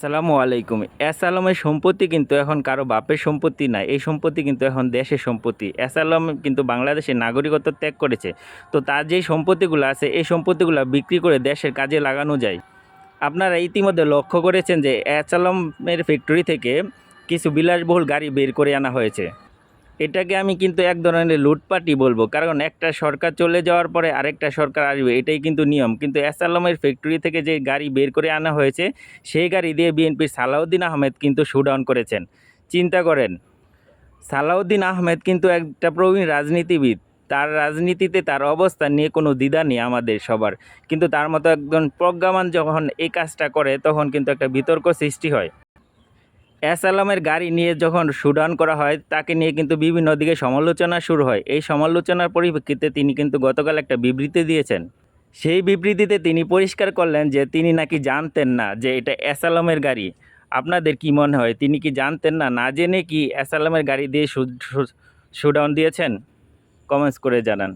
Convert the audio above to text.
সালামু আলাইকুম। এস আলমের সম্পত্তি কিন্তু এখন কারও বাপের সম্পত্তি না, এই সম্পত্তি কিন্তু এখন দেশের সম্পত্তি। এস আলম কিন্তু বাংলাদেশের নাগরিকত্ব ত্যাগ করেছে। তো তার যেই সম্পত্তিগুলো আছে, এই সম্পত্তিগুলো বিক্রি করে দেশের কাজে লাগানো যায়। আপনারা ইতিমধ্যে লক্ষ্য করেছেন যে এস আলমের ফ্যাক্টরি থেকে কিছু বিলাসবহুল গাড়ি বের করে আনা হয়েছে। এটাকে আমি কিন্তু এক ধরনের লুটপাটি বলব। কারণ একটা সরকার চলে যাওয়ার পরে আরেকটা সরকার আসবে, এটাই কিন্তু নিয়ম। কিন্তু এস আলমের ফ্যাক্টরি থেকে যে গাড়ি বের করে আনা হয়েছে, সেই গাড়ি দিয়ে বিএনপির সালাউদ্দিন আহমেদ কিন্তু শুডাউন করেছেন। চিন্তা করেন, সালাউদ্দিন আহমেদ কিন্তু একটা প্রবীণ রাজনীতিবিদ। তার রাজনীতিতে তার অবস্থান নিয়ে কোনো দ্বিধা নেই আমাদের সবার। কিন্তু তার মতো একজন প্রজ্ঞামান যখন এই কাজটা করে, তখন কিন্তু একটা বিতর্ক সৃষ্টি হয়। এস আলমের গাড়ি নিয়ে যখন শুডাউন করা হয়, তাকে নিয়ে কিন্তু বিভিন্ন দিকে সমালোচনা শুরু হয়। এই সমালোচনার পরিপ্রেক্ষিতে তিনি কিন্তু গতকাল একটা বিবৃতি দিয়েছেন। সেই বিবৃতিতে তিনি পরিষ্কার করলেন যে তিনি নাকি জানতেন না যে এটা এস আলমের গাড়ি। আপনাদের কি মনে হয়, তিনি কি জানতেন না? না জেনে কি এস আলমের গাড়ি দিয়ে শুডাউন দিয়েছেন? কমেন্টস করে জানান।